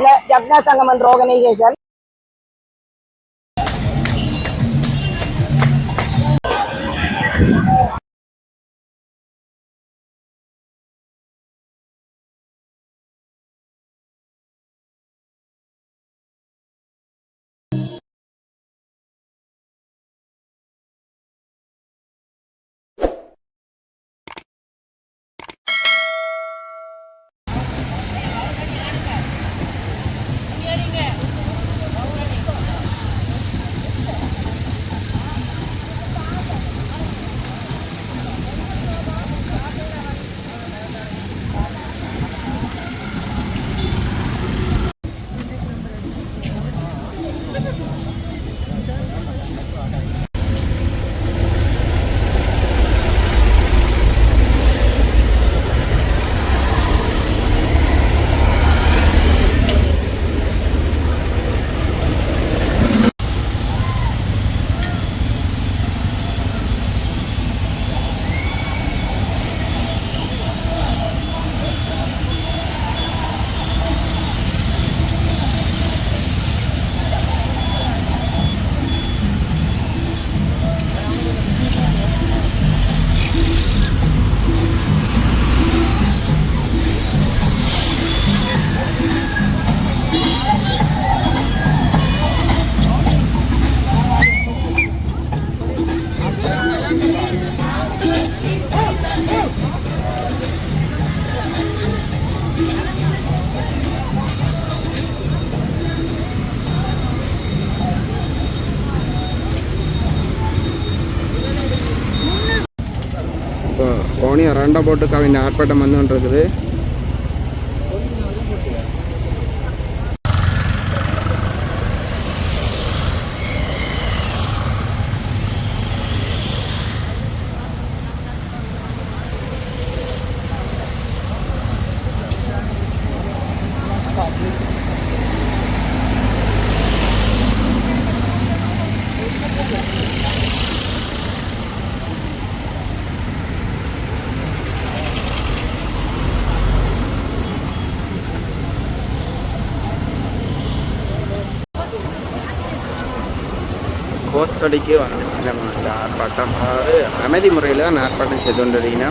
இடத்துல ஜப்னா சங்கம் என்ற கோணி ரெண்டா போட்டுக்கு அவங்க ஆர்ப்பாட்டம் வந்து இருக்குது அரசடிக்கு வந்து நம்ம ஆர்ப்பாட்டம். அதாவது அமைதி முறையில் தான் ஆர்ப்பாட்டம் செய்து கொண்டிருக்கீங்கன்னா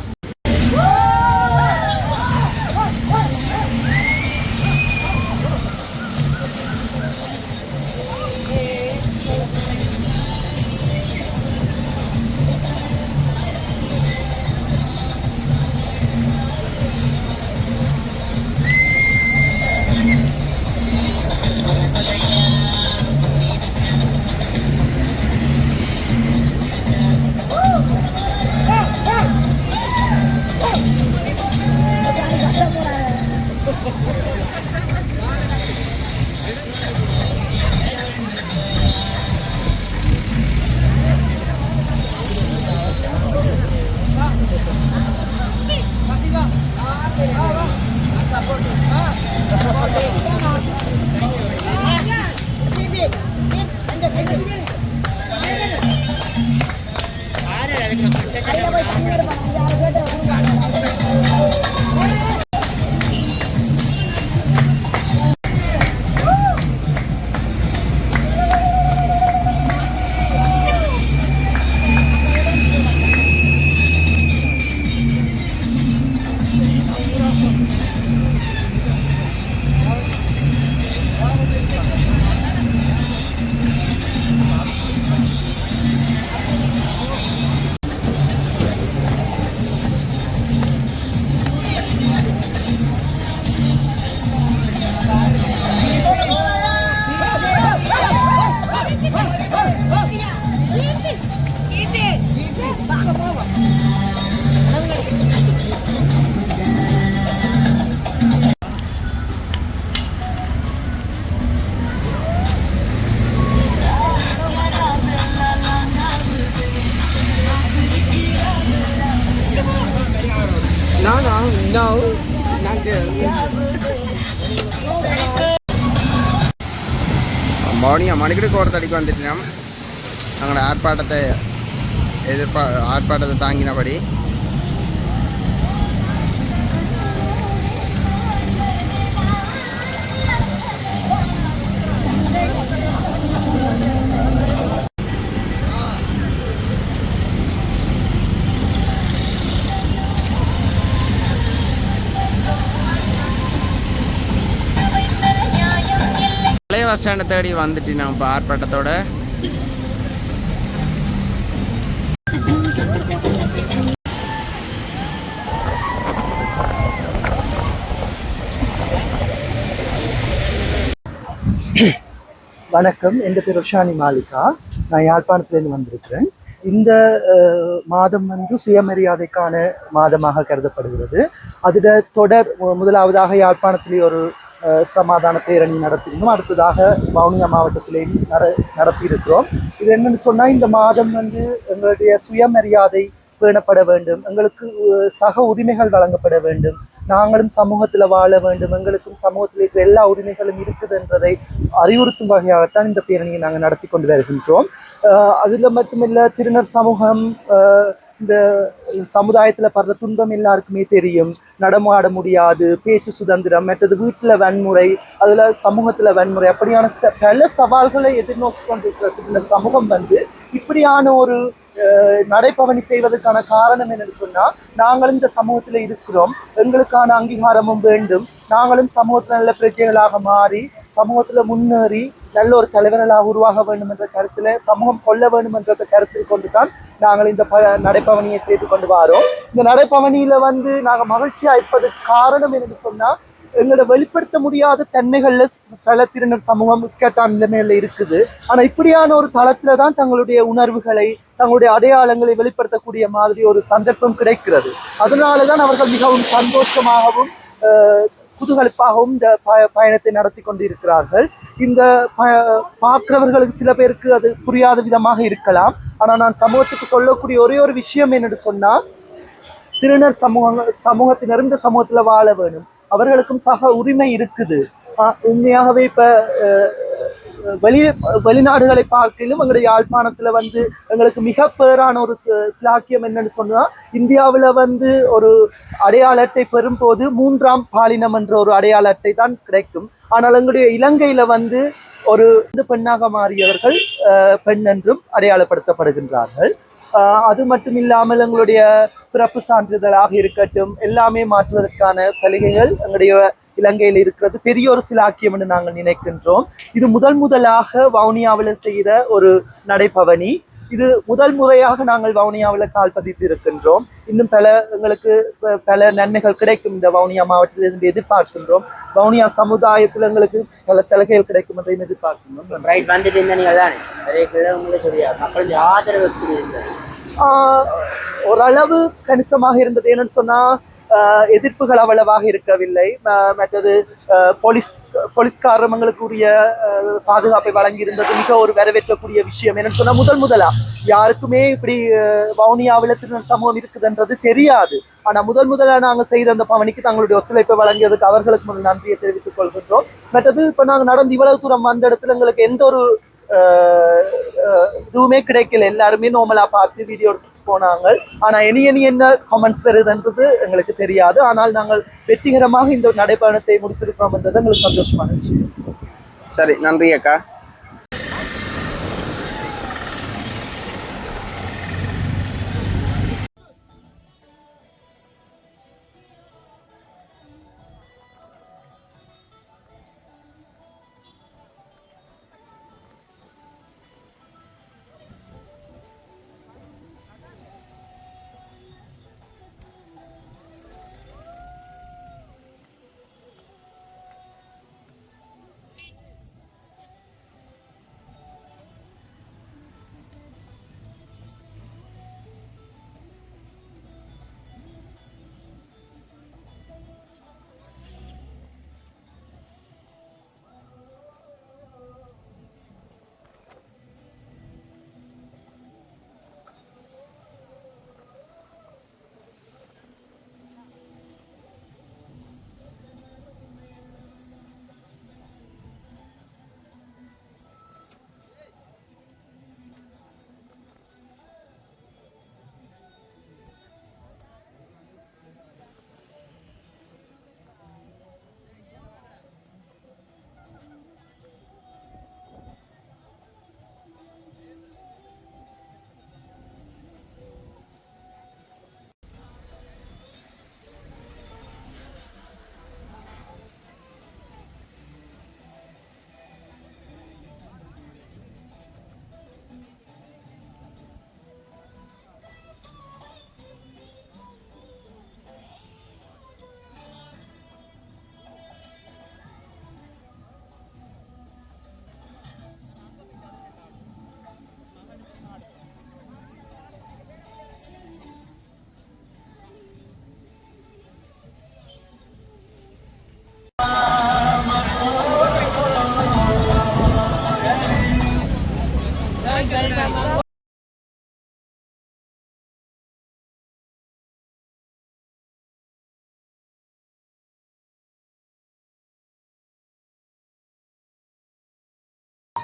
No, not good. அம்பானி கோரத்தடிக்கு வந்துட்டு நாம் நாங்களோட ஆர்ப்பாட்டத்தை எதிர்பா ஆர்ப்பாட்டத்தை தாங்கினபடி பஸ் ஸ்டாண்டை தேடி வந்துட்டு நான் இப்போ ஆர்ப்பாட்டத்தோட. வணக்கம். என் பேர் ருஷானி மாலிகா. நான் யாழ்ப்பாணத்துலேருந்து வந்திருக்கிறேன். இந்த மாதம் வந்து சுயமரியாதைக்கான மாதமாக கருதப்படுகிறது. அதில் தொடர் முதலாவதாக யாழ்ப்பாணத்திலே ஒரு சமாதான பேரணி நடத்தினோம். அடுத்ததாக வவுனியா மாவட்டத்திலேயும் நட நடத்தியிருக்கிறோம். இது என்னன்னு சொன்னால் இந்த மாதம் வந்து எங்களுடைய சுயமரியாதை பேணப்பட வேண்டும். எங்களுக்கு சக உரிமைகள் வழங்கப்பட வேண்டும். நாங்களும் சமூகத்தில் வாழ வேண்டும். எங்களுக்கும் சமூகத்தில் இருக்கிற எல்லா உரிமைகளும் இருக்குது என்றதை அறிவுறுத்தும் வகையாகத்தான் இந்த பேரணியை நாங்கள் நடத்தி கொண்டு வருகின்றோம். அதில் மட்டுமில்ல திருநர் சமூகம் இந்த சமுதாயத்தில் படுற துன்பம் எல்லாருக்குமே தெரியும். நடமாட முடியாது பேச்சு சுதந்திரம் மற்றது வீட்டில் வன்முறை அதில் சமூகத்தில் வன்முறை அப்படியான ச- பல சவால்களை எதிர்நோக்கி கொண்டிருக்கிறதுக்கு இந்த சமூகம் வந்து இப்படியான ஒரு அஹ், நடைபவனி செய்வதற்கான காரணம் என்னன்னு சொன்னால் நாங்களும் இந்த சமூகத்தில் இருக்கிறோம். எங்களுக்கான அங்கீகாரமும் வேண்டும். நாங்களும் சமூகத்தில் நல்ல பிரஜைகளாக மாறி சமூகத்தில் முன்னேறி நல்ல ஒரு தலைவர்களாக உருவாக வேண்டும் என்ற கருத்தில் சமூகம் கொள்ள வேண்டும் என்ற கருத்தில் கொண்டு தான் நாங்கள் இந்த ப நடைப்பவனியை செய்து கொண்டு வரோம். இந்த நடைப்பவனியில் வந்து நாங்கள் மகிழ்ச்சி இருப்பதற்கு காரணம் என்று சொன்னால் எங்களோட வெளிப்படுத்த முடியாத தன்மைகளில் பல சமூகம் இக்கட்டான நிலைமையில இருக்குது. ஆனால் இப்படியான ஒரு தளத்துல தான் தங்களுடைய உணர்வுகளை தங்களுடைய அடையாளங்களை வெளிப்படுத்தக்கூடிய மாதிரி ஒரு சந்தர்ப்பம் கிடைக்கிறது. அதனாலதான் அவர்கள் மிகவும் சந்தோஷமாகவும் குதூகலிப்பாகவும் இந்த ப பயணத்தை நடத்தி கொண்டு இருக்கிறார்கள் இந்த ப பார்க்கிறவர்களுக்கு சில பேருக்கு அது புரியாத விதமாக இருக்கலாம். ஆனால் நான் சமூகத்துக்கு சொல்லக்கூடிய ஒரே ஒரு விஷயம் என்னன்னு சொன்னால் திருநர் சமூக சமூகத்தினர் இந்த சமூகத்தில் வாழ வேணும். அவர்களுக்கும் சக உரிமை இருக்குது. உண்மையாகவே இப்போ வெளி வெளிநாடுகளை பார்க்கிலும் எங்களுடைய யாழ்ப்பாணத்துல வந்து எங்களுக்கு மிக பேரான ஒரு சிலாக்கியம் என்னன்னு சொன்னா இந்தியாவில் வந்து ஒரு அடையாள அட்டை பெறும்போது மூன்றாம் பாலினம் என்ற ஒரு அடையாள அட்டை தான் கிடைக்கும். ஆனால் எங்களுடைய இலங்கையில வந்து ஒரு பெண்ணாக மாறியவர்கள் பெண் என்றும் அடையாளப்படுத்தப்படுகின்றார்கள். அது மட்டும் இல்லாமல் எங்களுடைய பிறப்பு சான்றிதழாக இருக்கட்டும் எல்லாமே மாற்றுவதற்கான சலுகைகள் எங்களுடைய இலங்கையில் இருக்கிறது பெரிய ஒரு சிலாக்கியம் என்று நாங்கள் நினைக்கின்றோம். இது முதல் முதலாக வவுனியாவில் செய்த ஒரு நடைபவனி. இது முதல் முறையாக நாங்கள் வவுனியாவில் கால் பதித்து இருக்கின்றோம் இன்னும் பல எங்களுக்கு பல நன்மைகள் கிடைக்கும் இந்த வவுனியா மாவட்டத்திலிருந்து எதிர்பார்க்கின்றோம். வவுனியா சமுதாயத்தில் எங்களுக்கு பல சலுகைகள் கிடைக்கும் என்றையும் எதிர்பார்க்கின்றோம். ரைட் வந்துட்டு இருந்த நீங்க தானே மக்களுடைய ஆதரவு ஓரளவு கணிசமாக இருந்தது. என்னன்னு சொன்னா ஆஹ் எதிர்ப்புகள் அவ்வளவாக இருக்கவில்லை. மற்றது போலீஸ் போலீஸ்காரங்களுக்குரிய பாதுகாப்பை வழங்கியிருந்தது மிக ஒரு வரவேற்கக்கூடிய விஷயம். என்னன்னு சொன்னால் முதல் முதலா. யாருக்குமே இப்படி வவுனியாவில் திருநர் சமூகம் இருக்குதுன்றது தெரியாது. ஆனால் முதல் முதலாக நாங்கள் செய்த அந்த பவனிக்கு தங்களுடைய ஒத்துழைப்பை வழங்கியதுக்கு அவர்களுக்கு முதல் நன்றியை தெரிவித்துக் கொள்கின்றோம். மற்றது இப்போ நாங்கள் நடந்து இவ்வளவு தூரம் வந்த இடத்துல எங்களுக்கு எந்த ஒரு இதுவுமே கிடைக்கல. எல்லாருமே நார்மலாக பார்த்து வீடியோ போனாங்க. ஆனா இனி இனி என்ன கமெண்ட்ஸ் வருதுன்றது எங்களுக்கு தெரியாது. ஆனால் நாங்கள் வெற்றிகரமாக இந்த நடைபயணத்தை முடித்திருக்கிறோம் என்றது எங்களுக்கு சந்தோஷமான விஷயம் சரி நன்றி அக்கா.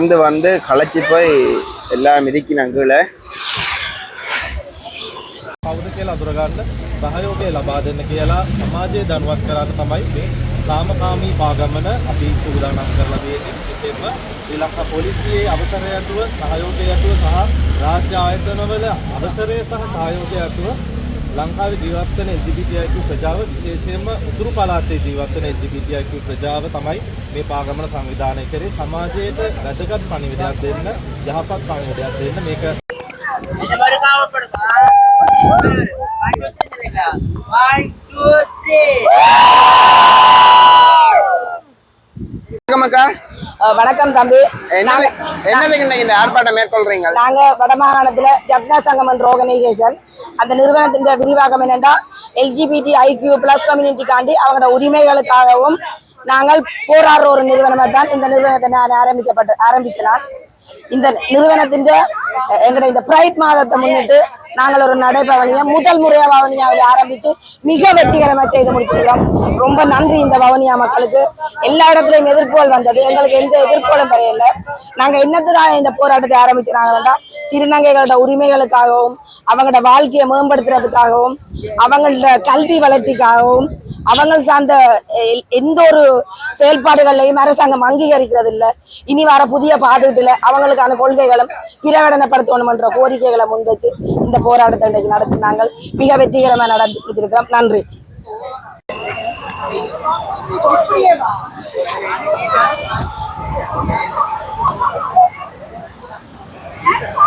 நடந்து வந்து களைச்சி போய் எல்லாம் மிதிக்கின கீழே කවුද කියලා අඳුරගන්න සහයෝගය ලබා දෙන්න කියලා සමාජය දැනුවත් කරන්න තමයි මේ සාමකාමී පාගමන අපි සූදානම් කරලා තියෙන්නේ විශේෂයෙන්ම ශ්‍රී ලංකා පොලිසියේ අවසරය ඇතුව සහයෝගය ඇතුව සහ රාජ්‍ය ආයතනවල අවසරය සහ සහයෝගය ඇතුව ලංකාවේ ජීවත් වෙන LGBTIQ ප්‍රජාව විශේෂයෙන්ම උතුරු පළාතේ ජීවත් වෙන LGBTIQ ප්‍රජාව තමයි මේ පාගමන සංවිධානය කරේ සමාජයට වැදගත් පණිවිඩයක් දෙන්න යහපත් පණිවිඩයක් දෙන්න මේක Come on, guy. வணக்கம் தம்பி. இந்த ஆர்ப்பாட்டம் மேற்கொள்றீங்க நாங்க வடமாகாணத்துல ஜப்னா சங்கம் என்ற ஆர்கனைசேஷன் அந்த நிறுவனத்தின் விரிவாக்கம் என்னென்னா எல்ஜிபிடி ஐக்யூ பிளஸ் கம்யூனிட்டிக்காண்டி அவங்களோட உரிமைகளுக்காகவும் நாங்கள் போராடுற ஒரு நிறுவனமாக தான் இந்த நிறுவனத்தை நான் ஆரம்பிக்கப்பட்ட ஆரம்பிக்கலாம் இந்த நிறுவனத்தின் எங்களோட இந்த பிரைட் மாதத்தை முன்னிட்டு நாங்கள் ஒரு நடைபவனியை முதல் முறையாக வவுனியாவில் ஆரம்பித்து மிக வெற்றிகரமாக செய்து முடிச்சிருக்கோம் ரொம்ப நன்றி இந்த வவுனியா மக்களுக்கு. எல்லா இடத்துலையும் எதிர்ப்புகள் வந்தது. எங்களுக்கு எந்த எதிர்ப்புகளும் வரையில நாங்கள் என்னத்துக்காக இந்த போராட்டத்தை ஆரம்பிச்சிருக்காங்கன்னா திருநங்கைகளோட உரிமைகளுக்காகவும் அவங்களோட வாழ்க்கையை மேம்படுத்துறதுக்காகவும் அவங்களோட கல்வி வளர்ச்சிக்காகவும் அவங்க சார்ந்த எந்த ஒரு செயல்பாடுகளையும் அரசாங்கம் அங்கீகரிக்கிறது இல்ல இனி வர புதிய பாதுகாட்டுல அவங்களுக்கான கொள்கைகளும் பிரகடனப்படுத்தணும் என்ற கோரிக்கைகளை முன்வச்சு இந்த போராட்டத்தை இன்றைக்கு நடத்தி நாங்கள் மிக வெற்றிகரமாக நடந்து முடிச்சிருக்கிறோம் நன்றி Yeah.